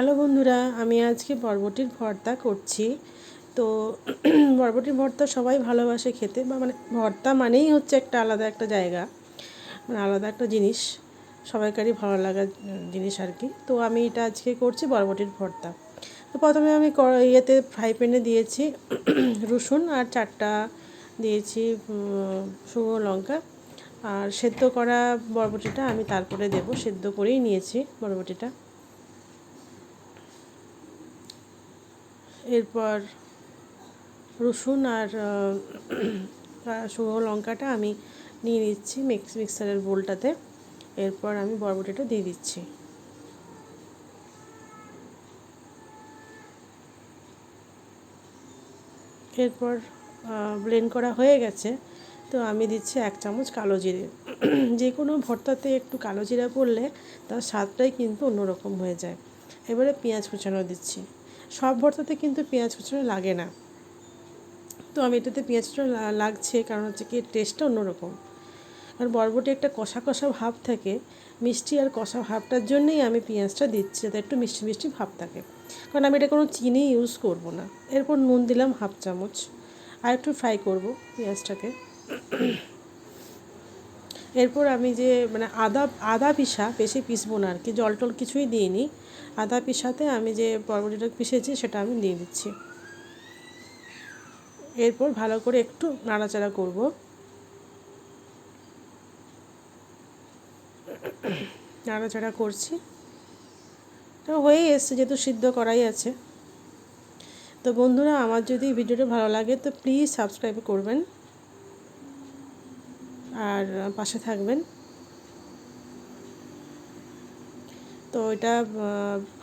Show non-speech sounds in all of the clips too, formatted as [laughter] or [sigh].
Hello বন্ধুরা, আমি আজকে বরবটির ভর্তা করছি। তো [clears throat] বরবটির ভর্তা সবাই ভালোবাসে খেতে, বা মানে ভর্তা মানেই হচ্ছে একটা আলাদা একটা জায়গা মানে আলাদা একটা জিনিস, সবাইকারই ভালো লাগার জিনিস আর কি। তো আমি এটা আজকে করছি বরবটির ভর্তা। তো প্রথমে আমি ইয়েতে ফ্রাই প্যানে দিয়েছি [clears throat] রসুন আর চারটা দিয়েছি শুকনো লঙ্কা। আর সেদ্ধ করা বরবটিটা আমি তারপরে দেবো, সেদ্ধ করেই নিয়েছি বরবটিটা। এরপর রসুন আর শুকনো লঙ্কাটা আমি নিয়ে নিচ্ছি মিক্স মিক্সারের বোলটাতে। এরপর আমি বরবটিটা দিয়ে দিচ্ছি। এরপর ব্লেন্ড করা হয়ে গেছে। তো আমি দিচ্ছি এক চামচ কালো জিরে। [clears throat] যে কোনো ভর্তাতে একটু কালো জিরা পড়লে তার স্বাদটাই কিন্তু অন্যরকম হয়ে যায়। এবারে পেঁয়াজ কুচানো দিচ্ছি। সব ভর্তাতে কিন্তু পেঁয়াজ কুচনো লাগে না। তো আমি এটাতে পেঁয়াজ কুচনো লাগছে, কারণ হচ্ছে কি টেস্টটা অন্যরকম। কারণ বরবটি একটা কষা কষা ভাব থাকে, মিষ্টি আর কষা ভাবটার জন্যই আমি পেঁয়াজটা দিচ্ছি, যাতে একটু মিষ্টি মিষ্টি ভাব থাকে। কারণ আমি এটা কোনো চিনি ইউজ করব না। এরপর নুন দিলাম হাফ চামচ। আর একটু ফ্রাই করব পেঁয়াজটাকে। এরপর আমি যে মানে আদা আদা পিসা, বেশি পিসবো না আর কি জল টল কিছুই দিইনি। আদা পিসাতে আমি যে বরবটিটা পিসেছি সেটা আমি দিয়ে দিচ্ছি। এরপর ভালো করে একটু নাড়াচাড়া করব। নাড়াচাড়া করছি। তো হয়েই এসছে, যেহেতু সিদ্ধ করাই আছে। তো বন্ধুরা, আমার যদি ভিডিওটা ভালো লাগে, তো প্লিজ সাবস্ক্রাইব করবেন। আর পাশে থাকবেন। তো এটা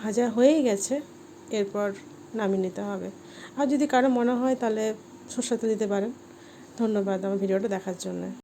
ভাজা হয়েই গেছে, এরপর নামিয়ে নিতে হবে। আর যদি কারও মনে হয় তাহলে সরষে দিতে পারেন। ধন্যবাদ আমার ভিডিওটা দেখার জন্য।